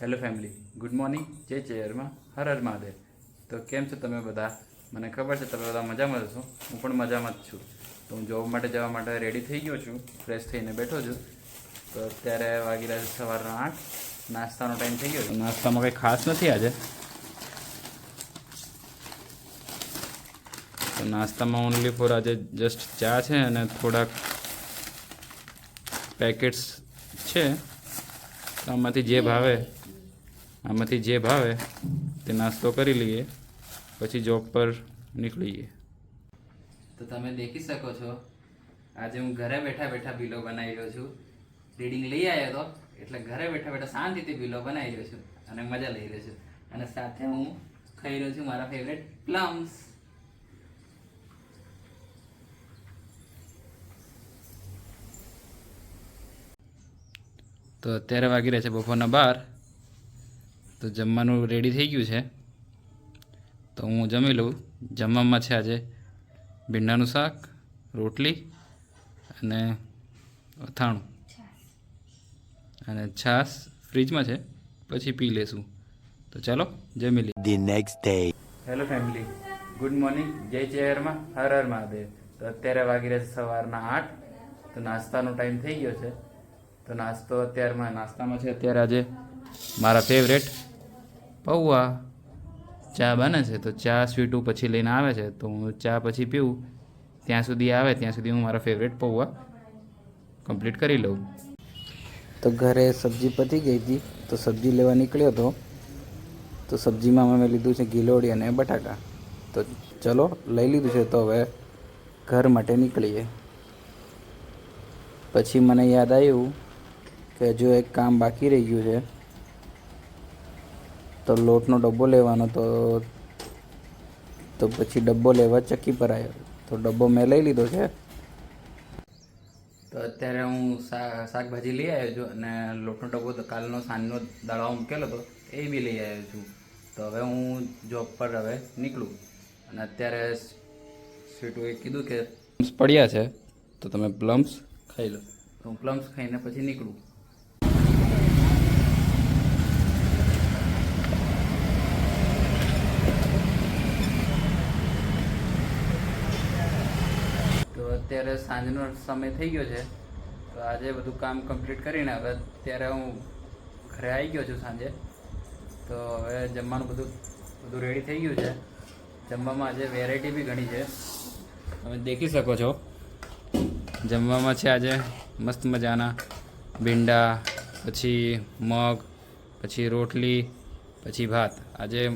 Hello family, good morning, જય ચેરમાં હર હર મહાદેવ. તો કેમ છો તમે બધા? મને ખબર છે તમે બધા મજામાં છો હું પણ મજામાં જ છું. તો હું જોબ માટે જવા માટે રેડી થઈ ગયો છું ફ્રેશ થઈને બેઠો છું. તો અત્યારે વાગી રહ્યા છે સવારના આઠ. નાસ્તાનો ટાઈમ થઈ ગયો નાસ્તામાં કંઈ ખાસ નથી આજે? તો નાસ્તામાં ઓનલી ફોર આજે જસ્ટ ચા છે અને થોડાક પેકેટ્સ છે. આમાંથી જે ભાવે આમાંથી જે ભાવે તે નાસ્તો કરી લઈએ પછી જોબ પર નીકળીએ. તો તમે દેખી શકો છો આજે હું ઘરે બેઠા બેઠા બિલો બનાવી રહ્યો છું. રીડિંગ લઈ આવ્યો હતો એટલે ઘરે બેઠા બેઠા શાંતિથી બિલો બનાવી રહ્યો છું અને મજા લઈ રહ્યો છું. અને સાથે હું ખાઈ રહ્યો છું મારા ફેવરેટ પ્લમ્સ તો અત્યારે વાગી રહ્યા છે બપોરના બાર. તો જમવાનું રેડી થઈ ગયું છે. તો હું જમી લઉં. જમવામાં છે આજે ભીંડાનું શાક રોટલી અને અથાણું. અને છાશ ફ્રીજમાં છે. પછી પી લેશું. તો ચાલો જમી લઈએ. The next day hello family good morning જય ચહેરમાં. હર હર મહાદેવ. તો અત્યારે વાગી રહ્યા છે સવારના આઠ. તો નાસ્તાનો ટાઈમ થઈ ગયો છે. તો નાસ્તો અત્યારમાં નાસ્તામાં છે અત્યારે આજે મારા ફેવરેટ પૌવા. ચા બને છે, તો ચા સ્વીટું પછી લઈને આવે છે, તો હું ચા પછી પીવું. ત્યાં સુધી આવે, ત્યાં સુધી હું મારા ફેવરેટ પૌવા કમ્પ્લીટ કરી લઉં. તો ઘરે સબ્જી પતી ગઈ હતી, તો સબ્જી લેવા નીકળ્યો હતો. તો સબ્જીમાં મેં લીધું છે ગિલોડી અને બટાકા. તો ચલો, લઈ લીધું છે, તો હવે ઘર માટે નીકળીએ. પછી મને યાદ આવ્યું કે હજુ એક કામ બાકી રહી ગયું છે. તો લોટનો ડબ્બો લેવાનો તો તો પછી ડબ્બો લેવા ચક્કી પર આવ્યો તો ડબ્બો મેં લઈ લીધો છે. તો અત્યારે હું શા- શાકભાજી લઈ આવ્યો છું અને લોટનો ડબ્બો તો કાલનો સાંજનો દળવા મૂકેલો હતો એ બી લઈ આવ્યો છું. તો હવે હું જોબ પર હવે નીકળું. અને અત્યારે સ્વીટુએ કીધું કે પ્લમ્સ પડ્યા છે તો તમે પ્લમ્સ ખાઈ લો. તો હું પ્લમ્સ ખાઈને પછી નીકળું તો અત્યારે સાંજનો સમય થઈ ગયો છે. તો આજે બધું કામ કમ્પ્લીટ કરીને હવે અત્યારે હું ઘરે આવી ગયો છું સાંજે. તો હવે જમવાનું બધું બધું રેડી થઈ ગયું છે. જમવામાં આજે વેરાયટી બી ઘણી છે. તમે દેખી શકો છો. જમવામાં છે આજે મસ્ત મજાના ભીંડા, પછી મગ, પછી રોટલી, પછી ભાત. આજે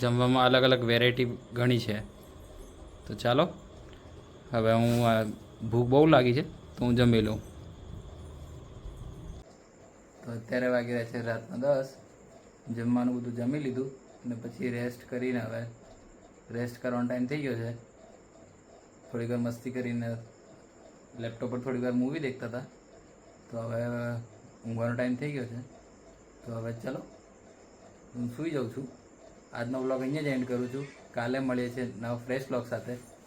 જમવામાં અલગ અલગ વેરાયટી ઘણી છે. તો ચાલો હવે હું આ ભૂખ બહુ લાગી છે, તો હું જમી લઉં. તો અત્યારે વાગી રહ્યા છે રાતના દસ. જમવાનું બધું જમી લીધું અને પછી રેસ્ટ કરીને હવે રેસ્ટ કરવાનો ટાઈમ થઈ ગયો છે. થોડીક વાર મસ્તી કરીને લેપટોપ પર થોડીક વાર મૂવી દેખતા હતા. તો હવે ઊંઘવાનો ટાઈમ થઈ ગયો છે. તો હવે ચલો, હું સૂઈ જાઉં છું. આજનો વ્લોગ અહીંયા જ એન્ડ કરું છું. કાલે મળીએ છીએ નવા ફ્રેશ બ્લોગ સાથે.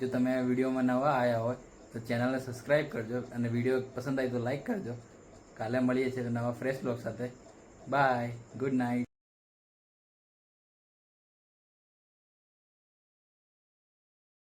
જો તમે આ વિડીયોમાં નવા આવ્યા હોય, તો ચેનલને સબસ્ક્રાઈબ કરજો અને વીડિયો પસંદ આવી તો લાઈક કરજો. કાલે મળીએ છીએ નવા ફ્રેશ બ્લોગ સાથે. બાય. Good night.